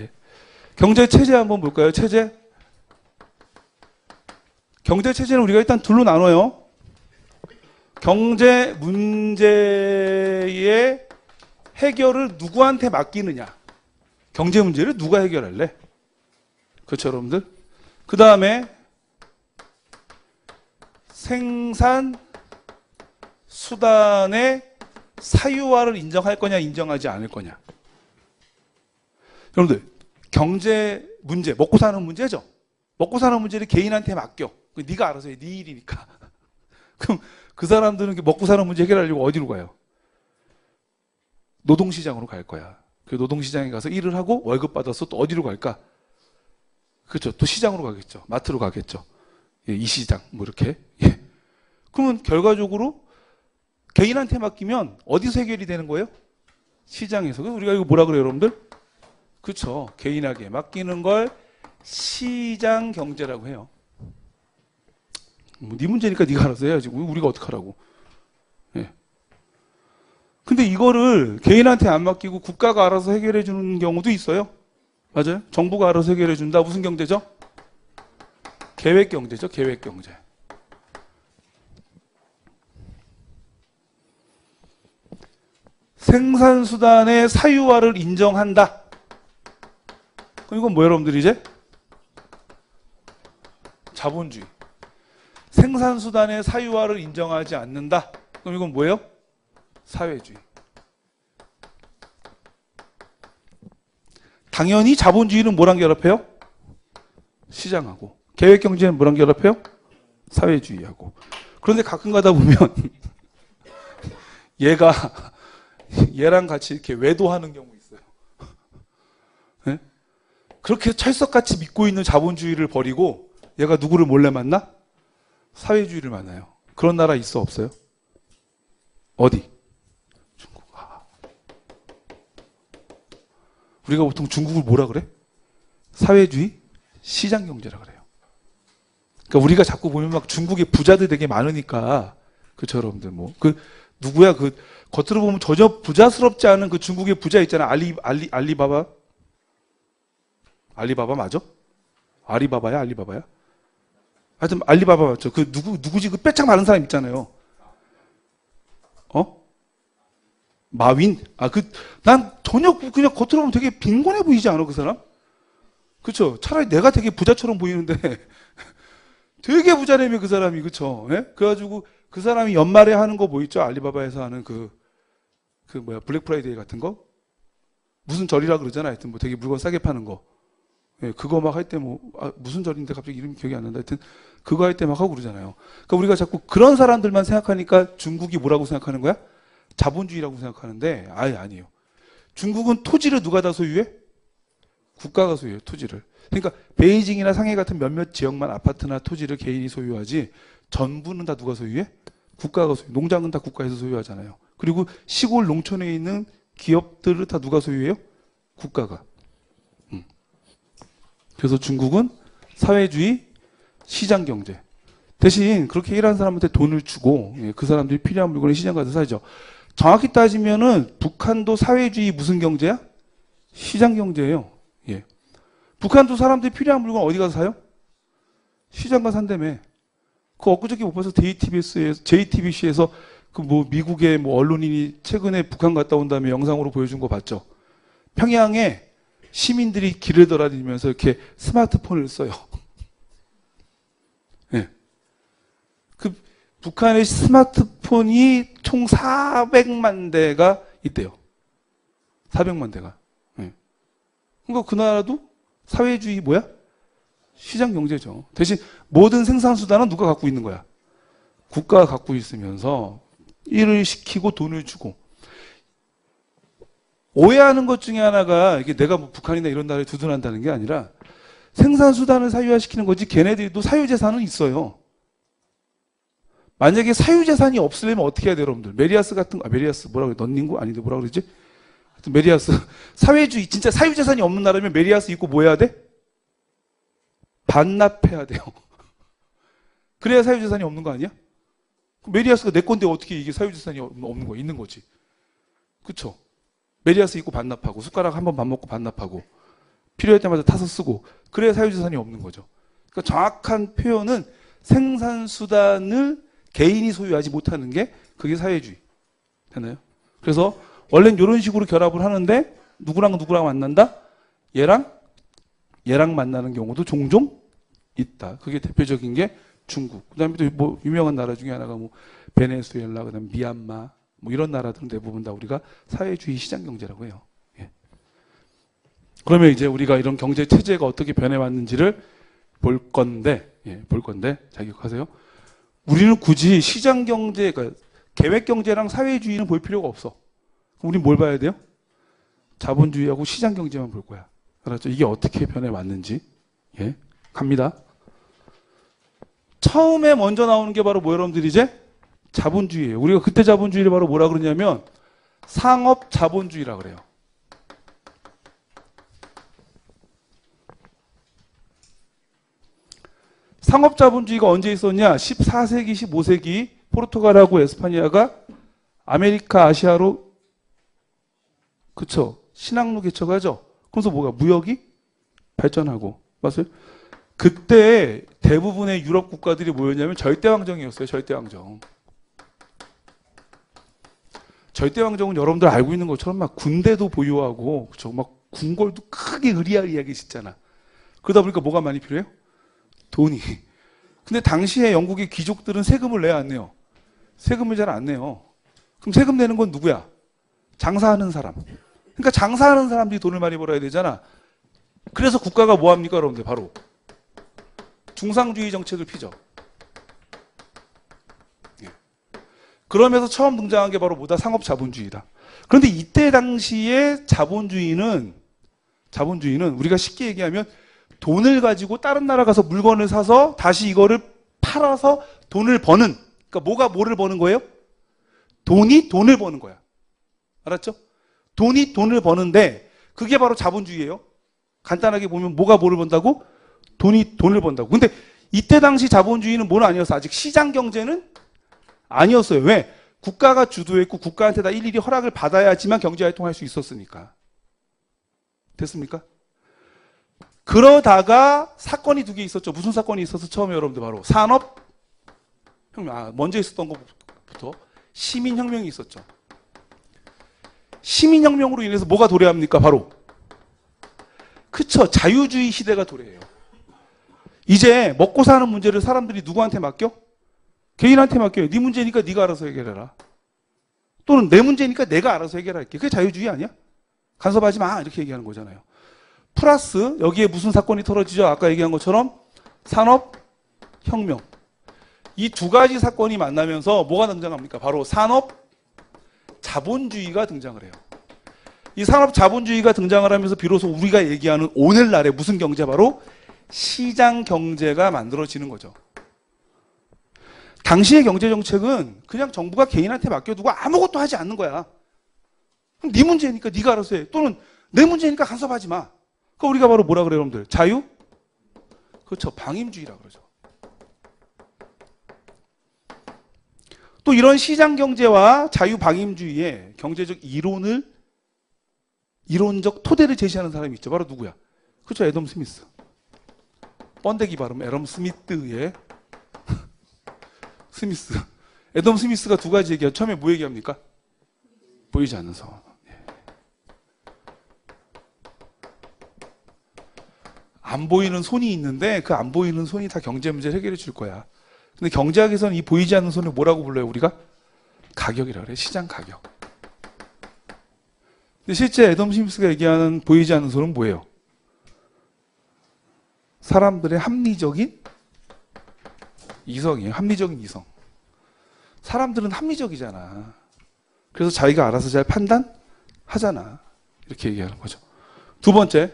예. 경제 체제 한번 볼까요? 체제. 경제 체제는 우리가 일단 둘로 나눠요. 경제 문제의 해결을 누구한테 맡기느냐. 경제 문제를 누가 해결할래? 그렇죠, 여러분들? 그 다음에 생산 수단의 사유화를 인정할 거냐, 인정하지 않을 거냐. 여러분들, 경제 문제, 먹고 사는 문제죠. 먹고 사는 문제를 개인한테 맡겨. 그 네가 알아서 해. 네 일이니까. 그럼 그 사람들은 그 먹고 사는 문제 해결하려고 어디로 가요? 노동시장으로 갈 거야. 그 노동시장에 가서 일을 하고 월급 받아서 또 어디로 갈까? 그렇죠. 또 시장으로 가겠죠. 마트로 가겠죠. 예, 이 시장 뭐 이렇게. 예. 그러면 결과적으로 개인한테 맡기면 어디서 해결이 되는 거예요? 시장에서. 그래서 우리가 이거 뭐라 그래요, 여러분들? 그렇죠. 개인에게 맡기는 걸 시장 경제라고 해요. 뭐 네 문제니까 네가 알아서 해야지. 우리가 어떡하라고. 예. 근데 이거를 개인한테 안 맡기고 국가가 알아서 해결해 주는 경우도 있어요. 맞아요? 정부가 알아서 해결해 준다. 무슨 경제죠? 계획 경제죠. 계획 경제. 생산 수단의 사유화를 인정한다. 그럼 이건 뭐 여러분들 이제? 자본주의. 생산 수단의 사유화를 인정하지 않는다. 그럼 이건 뭐예요? 사회주의. 당연히 자본주의는 뭐랑 결합해요? 시장하고. 계획 경제는 뭐랑 결합해요? 사회주의하고. 그런데 가끔 가다 보면 얘가 얘랑 같이 이렇게 외도하는 경우? 그렇게 철석같이 믿고 있는 자본주의를 버리고 얘가 누구를 몰래 만나? 사회주의를 만나요. 그런 나라 있어 없어요? 어디? 중국. 아. 우리가 보통 중국을 뭐라 그래? 사회주의 시장 경제라 그래요. 그러니까 우리가 자꾸 보면 막 중국에 부자들 되게 많으니까 여러분들 뭐 그 누구야 그 겉으로 보면 전혀 부자스럽지 않은 그 중국의 부자 있잖아 알리 알리 알리바바 알리바바 맞아? 아리바바야 알리바바야? 하여튼 알리바바 맞죠? 그 누구 누구지 그 빼짝 많은 사람 있잖아요. 어? 마윈? 아 그 난 전혀 그- 그냥 겉으로 보면 되게 빈곤해 보이지 않아 그 사람? 그쵸? 차라리 내가 되게 부자처럼 보이는데 되게 부자라며 그 사람이 그쵸? 예? 그래가지고 그 사람이 연말에 하는 거 뭐 있죠? 알리바바에서 하는 그, 그 뭐야, 블랙 프라이데이 같은 거? 무슨 절이라 그러잖아. 하여튼 뭐 되게 물건 싸게 파는 거. 예, 그거 막 할 때 뭐, 아, 무슨 절인데 갑자기 이름이 기억이 안 난다. 하여튼 그거 할 때 막 하고 그러잖아요. 그러니까 우리가 자꾸 그런 사람들만 생각하니까 중국이 뭐라고 생각하는 거야? 자본주의라고 생각하는데 아예 아니에요. 중국은 토지를 누가 다 소유해? 국가가 소유해요, 토지를. 그러니까 베이징이나 상해 같은 몇몇 지역만 아파트나 토지를 개인이 소유하지 전부는 다 누가 소유해? 국가가 소유. 농장은 다 국가에서 소유하잖아요. 그리고 시골 농촌에 있는 기업들을 다 누가 소유해요? 국가가. 음. 그래서 중국은 사회주의 시장 경제. 대신 그렇게 일하는 사람한테 돈을 주고 예, 그 사람들이 필요한 물건을 시장 가서 사죠. 정확히 따지면은 북한도 사회주의 무슨 경제야? 시장 경제예요. 예. 북한도 사람들이 필요한 물건 어디 가서 사요? 시장 가서 산다며. 그 엊그저께 못 봐서 JTBC에서, JTBC에서 그 뭐 미국의 뭐 언론인이 최근에 북한 갔다 온 다음에 영상으로 보여준 거 봤죠? 평양에 시민들이 길을 돌아다니면서 이렇게 스마트폰을 써요. 예. 그 북한의 스마트폰이 총 400만 대가 있대요. 400만 대가. 예. 그러니까 그 나라도 사회주의 뭐야? 시장 경제죠. 대신 모든 생산 수단은 누가 갖고 있는 거야? 국가가 갖고 있으면서 일을 시키고 돈을 주고 오해하는 것 중에 하나가 이게 내가 뭐 북한이나 이런 나라에 두둔한다는 게 아니라 생산 수단을 사유화시키는 거지 걔네들도 사유 재산은 있어요. 만약에 사유 재산이 없으려면 어떻게 해야 돼요, 여러분들? 메리아스 같은 거, 아, 메리아스 뭐라 그래? 넌닝구? 아닌데 뭐라 그러지? 하여튼 메리아스. 사회주의, 진짜 사유 재산이 없는 나라면 메리아스 있고 뭐 해야 돼? 반납해야 돼요. 그래야 사유 재산이 없는 거 아니야? 메리아스가 내 건데 어떻게 이게 사유 재산이 없는 거 있는 거지? 그쵸? 메리아스 있고 반납하고 숟가락 한 번 밥 먹고 반납하고 필요할 때마다 타서 쓰고 그래야 사유재산이 없는 거죠. 그러니까 정확한 표현은 생산 수단을 개인이 소유하지 못하는 게 그게 사회주의. 되나요? 그래서 원래는 이런 식으로 결합을 하는데 누구랑 누구랑 만난다? 얘랑 얘랑 만나는 경우도 종종 있다. 그게 대표적인 게 중국. 그다음에 또 뭐 유명한 나라 중에 하나가 뭐 베네수엘라, 그다음 미얀마 뭐 이런 나라들은 대부분 다 우리가 사회주의 시장 경제라고 해요. 예. 그러면 이제 우리가 이런 경제 체제가 어떻게 변해왔는지를 볼 건데, 예, 볼 건데 잘 기억하세요. 우리는 굳이 시장 경제, 그러니까 계획 경제랑 사회주의는 볼 필요가 없어. 그럼 우리 뭘 봐야 돼요? 자본주의하고 시장 경제만 볼 거야. 알았죠? 이게 어떻게 변해왔는지. 예, 갑니다. 처음에 먼저 나오는 게 바로 뭐 여러분들이 이제 자본주의예요. 우리가 그때 자본주의를 바로 뭐라 그러냐면 상업 자본주의라 그래요. 상업 자본주의가 언제 있었냐? 14세기, 15세기 포르투갈하고 에스파니아가 아메리카, 아시아로 그쵸? 신항로 개척하죠. 그래서 뭐가 무역이 발전하고 맞아요? 그때 대부분의 유럽 국가들이 뭐였냐면 절대왕정이었어요. 절대왕정. 절대 왕정은 여러분들 알고 있는 것처럼 막 군대도 보유하고 그쵸? 막 궁궐도 크게 의리아리하게 짓잖아. 그러다 보니까 뭐가 많이 필요해요? 돈이. 근데 당시에 영국의 귀족들은 세금을 내야 안 내요. 세금을 잘 안 내요. 그럼 세금 내는 건 누구야? 장사하는 사람. 그러니까 장사하는 사람들이 돈을 많이 벌어야 되잖아. 그래서 국가가 뭐 합니까, 여러분들? 바로 중상주의 정책을 피죠. 예. 그러면서 처음 등장한 게 바로 뭐다? 상업 자본주의다. 그런데 이때 당시에 자본주의는 자본주의는 우리가 쉽게 얘기하면 돈을 가지고 다른 나라 가서 물건을 사서 다시 이거를 팔아서 돈을 버는 그러니까 뭐가 뭐를 버는 거예요? 돈이 돈을 버는 거야. 알았죠? 돈이 돈을 버는데 그게 바로 자본주의예요. 간단하게 보면 뭐가 뭐를 번다고? 돈이 돈을 번다고. 근데 이때 당시 자본주의는 뭐는 아니었어. 아직 시장 경제는 아니었어요. 왜? 국가가 주도했고 국가한테 다 일일이 허락을 받아야지만 경제 활동할 수 있었으니까. 됐습니까? 그러다가 사건이 두 개 있었죠. 무슨 사건이 있어서 처음에 여러분들 바로 산업 혁명. 아, 먼저 있었던 것부터 시민 혁명이 있었죠. 시민 혁명으로 인해서 뭐가 도래합니까? 바로 그쵸. 자유주의 시대가 도래해요. 이제 먹고 사는 문제를 사람들이 누구한테 맡겨? 개인한테 맡겨요. 네 문제니까 네가 알아서 해결해라. 또는 내 문제니까 내가 알아서 해결할게. 그게 자유주의 아니야? 간섭하지 마. 이렇게 얘기하는 거잖아요. 플러스 여기에 무슨 사건이 터져지죠? 아까 얘기한 것처럼 산업 혁명. 이 두 가지 사건이 만나면서 뭐가 등장합니까? 바로 산업 자본주의가 등장을 해요. 이 산업 자본주의가 등장을 하면서 비로소 우리가 얘기하는 오늘날의 무슨 경제 바로 시장 경제가 만들어지는 거죠. 당시의 경제 정책은 그냥 정부가 개인한테 맡겨두고 아무것도 하지 않는 거야. 그럼 네 문제니까 네가 알아서 해. 또는 내 문제니까 간섭하지 마. 그 우리가 바로 뭐라 그래요, 여러분들? 자유? 그렇죠. 방임주의라 그러죠. 또 이런 시장 경제와 자유 방임주의의 경제적 이론을 이론적 토대를 제시하는 사람이 있죠. 바로 누구야? 그렇죠. 애덤 스미스. 번데기 발음 애덤 스미스의 스미스. 애덤 스미스가 두 가지 얘기하 처음에 뭐 얘기합니까? 보이지 않는 상황. 안 보이는 손이 있는데 그 안 보이는 손이 다 경제 문제를 해결해 줄 거야. 근데 경제학에서는 이 보이지 않는 손을 뭐라고 불러요, 우리가? 가격이라 그래. 시장 가격. 근데 실제 애덤 스미스가 얘기하는 보이지 않는 손은 뭐예요? 사람들의 합리적인 이성이에요. 합리적인 이성. 사람들은 합리적이잖아. 그래서 자기가 알아서 잘 판단하잖아. 이렇게 얘기하는 거죠. 두 번째,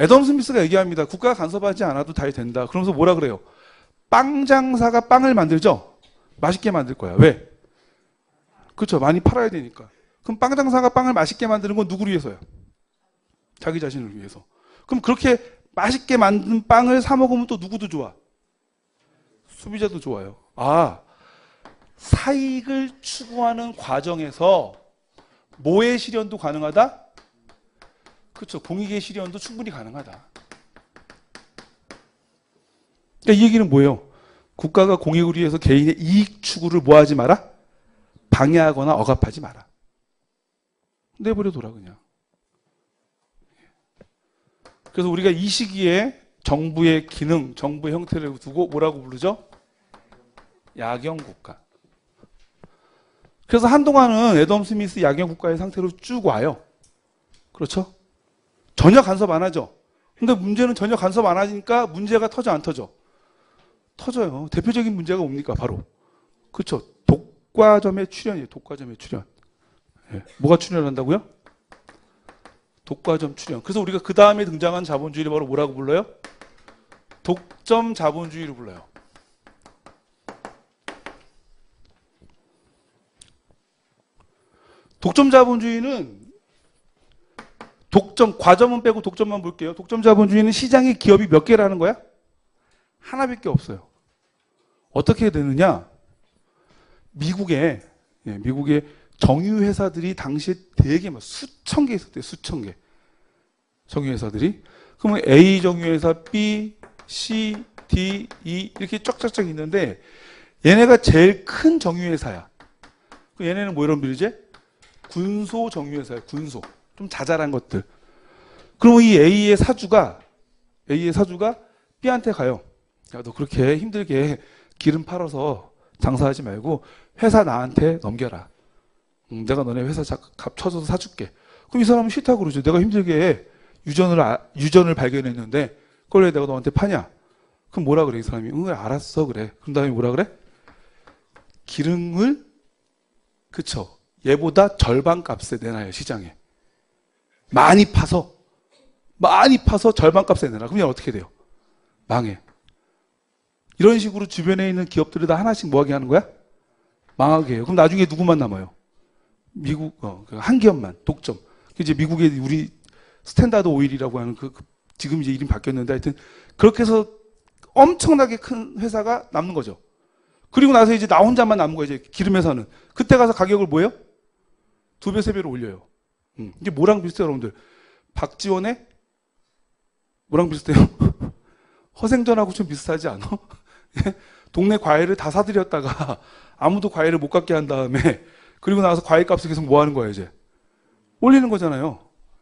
애덤 스미스가 얘기합니다. 국가가 간섭하지 않아도 잘 된다. 그러면서 뭐라 그래요? 빵 장사가 빵을 만들죠? 맛있게 만들 거야. 왜? 그렇죠. 많이 팔아야 되니까. 그럼 빵 장사가 빵을 맛있게 만드는 건 누구를 위해서야? 자기 자신을 위해서. 그럼 그렇게 맛있게 만든 빵을 사 먹으면 또 누구도 좋아? 소비자도 좋아요. 아, 사익을 추구하는 과정에서 뭐의 실현도 가능하다? 그렇죠. 공익의 실현도 충분히 가능하다. 그러니까 이 얘기는 뭐예요? 국가가 공익을 위해서 개인의 이익 추구를 뭐하지 마라? 방해하거나 억압하지 마라. 내버려 둬라 그냥. 그래서 우리가 이 시기에 정부의 기능, 정부의 형태를 두고 뭐라고 부르죠? 야경 국가. 그래서 한동안은 애덤 스미스 야경 국가의 상태로 쭉 와요. 그렇죠? 전혀 간섭 안 하죠. 근데 문제는 전혀 간섭 안 하니까 문제가 터져 안 터져? 터져요. 대표적인 문제가 뭡니까? 바로. 그렇죠. 독과점의 출현이에요. 독과점의 출현. 예. 뭐가 출현한다고요? 독과점 출현. 그래서 우리가 그 다음에 등장한 자본주의를 바로 뭐라고 불러요? 독점 자본주의를 불러요. 독점 자본주의는 독점 과점은 빼고 독점만 볼게요. 독점 자본주의는 시장에 기업이 몇 개라는 거야? 하나밖에 없어요. 어떻게 되느냐? 미국에 예, 미국의 정유 회사들이 당시에 되게 막 수천 개 있었대요. 수천 개 정유 회사들이. 그러면 A 정유 회사, B, C, D, E 이렇게 쫙쫙쫙 있는데 얘네가 제일 큰 정유 회사야. 그 얘네는 뭐 이런 비리지? 군소 정유 회사야. 군소. 좀 자잘한 것들. 그러면 이 A의 사주가 A의 사주가 B한테 가요. 야, 너 그렇게 힘들게 기름 팔아서 장사하지 말고 회사 나한테 넘겨라. 음, 내가 너네 회사 자- 값 쳐줘서 사줄게. 그럼 이 사람은 싫다고 그러죠. 내가 힘들게 유전을, 아- 유전을 발견했는데 그걸 왜 내가 너한테 파냐? 그럼 뭐라 그래, 이 사람이? 응, 알았어, 그래. 그럼 다음에 뭐라 그래? 기름을, 그쵸. 얘보다 절반 값에 내놔요, 시장에. 많이 파서, 많이 파서 절반 값에 내놔. 그러면 어떻게 돼요? 망해. 이런 식으로 주변에 있는 기업들이 다 하나씩 뭐하게 하는 거야? 망하게 해요. 그럼 나중에 누구만 남아요? 미국 어, 그한 기업만 독점. 그 이제 미국의 우리 스탠다드 오일이라고 하는 그, 그 지금 이제 이름 바뀌었는데 하여튼 그렇게 해서 엄청나게 큰 회사가 남는 거죠. 그리고 나서 이제 나 혼자만 남은 거예요. 이제 기름 회사는 그때 가서 가격을 뭐예요? 두 배, 세 배로 올려요. 음. 이게 뭐랑 비슷해요, 여러분들? 박지원의 뭐랑 비슷해요? 허생전하고 좀 비슷하지 않아? 예? 동네 과일을 다 사들였다가 아무도 과일을 못 갖게 한 다음에 그리고 나서 과일 값을 계속 뭐 하는 거예요, 이제? 올리는 거잖아요.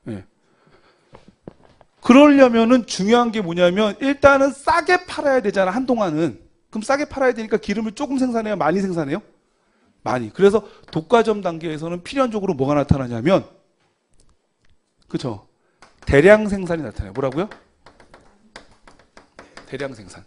예. 그러려면은 중요한 게 뭐냐면 일단은 싸게 팔아야 되잖아, 한동안은. 그럼 싸게 팔아야 되니까 기름을 조금 생산해요? 많이 생산해요? 많이. 그래서 독과점 단계에서는 필연적으로 뭐가 나타나냐면 그쵸? 대량 생산이 나타나요. 뭐라고요? 대량 생산.